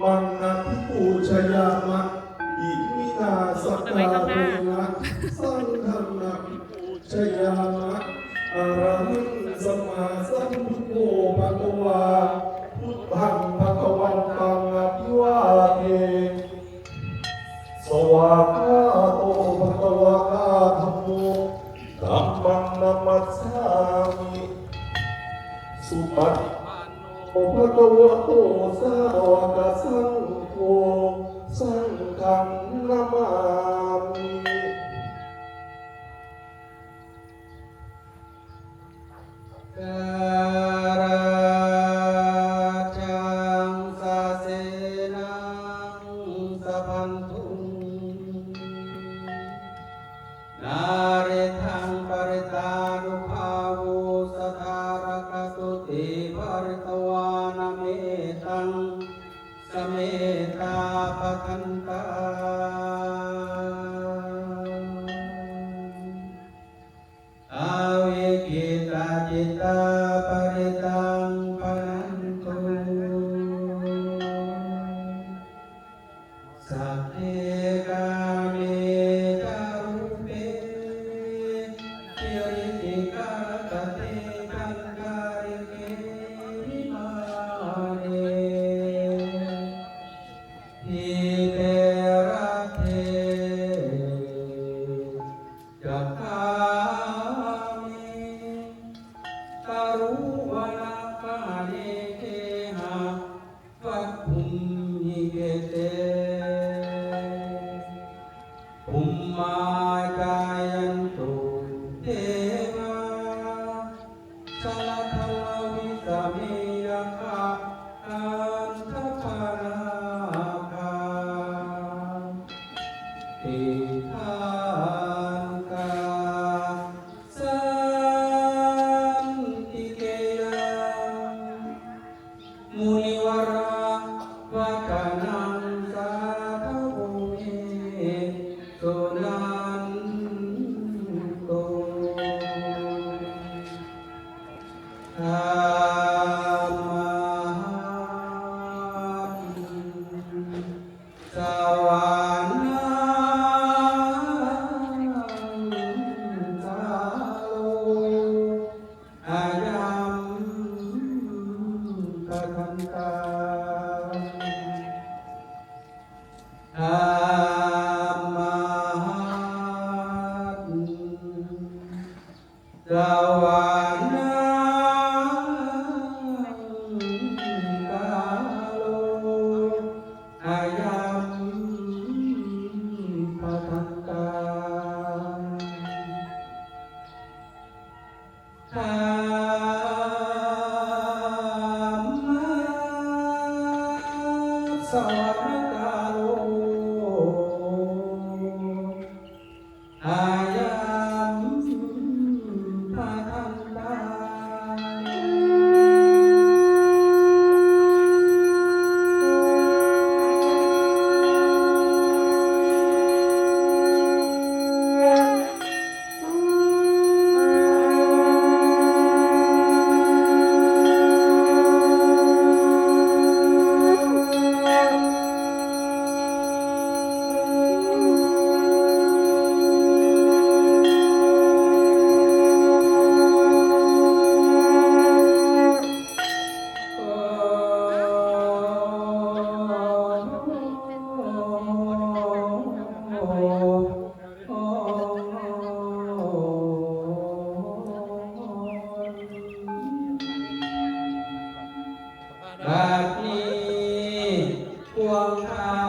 มังนัพิปูชยามะอิมินาสกการนะสังฆนัพิปูชยามะอะระหังสัมมาสัมพุทโธภะคะวาพุทธังภะคะวันตังอภิวาเทสวากาโตภะคะวะคาธัมโมธัมมังนัมมัสสามิสุปฏิ โอภะคะวะโตสาวกสังโฆสังฆังนามามิการจังสาเสนังสะพันธุงนาเรทัง ปะทันตาอา ทิ มุ ตะทันตาธรรมังสวรรค์กาโลอายัมปะทัน ส บัดนี้พวงข้า